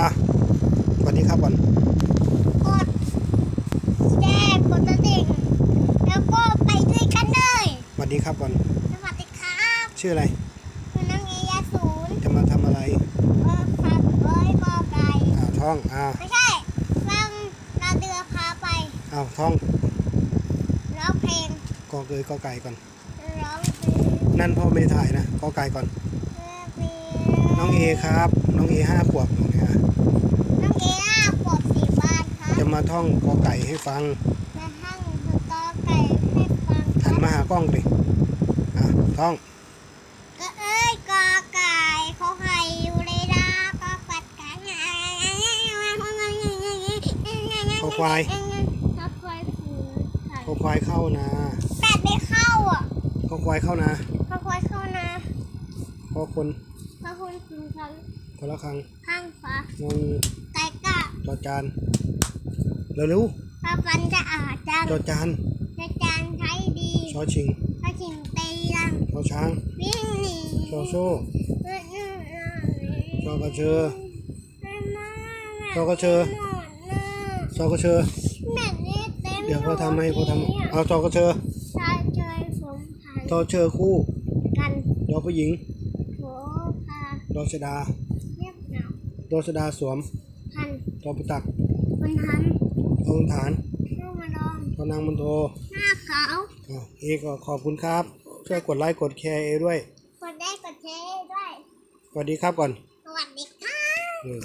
อะสวัสดีครับก่อนกดแชร์กดกระดิ่งแล้วก็ไปด้วยกันเลยสวัสดีครับก่อนสวัสดีครับชื่ออะไรคุณน้องเอยาศูนย์จะมาทำอะไรเออฟังเอ้ยกอไก่อ้าวท่องอ้าวไม่ใช่ฟังนาเดือพาไปอ้าวท่องร้องเพลงกอเกยกอไก่ก่อนร้องเพลงนั่นพ่อไม่ได้ถ่ายนะกอไก่ก่อนเพื่อเพลง น้องเอครับ น้องเอห้าขวบเนี่ยน้องเอยาขวบสี่บ้านครับจะมาท่องกอไก่ให้ฟังและทั้งกอไก่ให้ฟังคหัรันบมาหากล้องดิอะท่องก็เอ้ยกอไก่เขาให้อยู่เลยนะก็ปัดกันคอควายคอควายคือไข่คอควายเข้านาแปดไม่เข้าอะคอควายเข้านาคอควายเข้านะคอคน คอคุณคือทางพละครังข้างฟ้างองูไก่กะจอจานเร็วพาฟันจะอาจจังๆจอจานจะจานใช้ดีชอชิงถ้าชิงตีรังชอช้างวิ่งหนีชอโซ่ชอกระเชอชอกระเชอชอกระเชอแม่นี่เต็มเดี๋ยวพ่อทำให้พ่อทำเอาจอกระเชอชายเชยผมผ่านชอเชอคู่กันดอผู้หญิงโถพา ดอชดา เรียบเหงาดอชดาสวมพันดอประตักมันทันทองฐานเข้ามาลองทอนางมันโทหน้าขาวอะเอก็ขอบคุณครับ ช่วยกดไลค์กดแชร์เอด้วย กดได้กดแชร์ด้วย สวัสดีครับก่อน สวัสดีค่ะเออ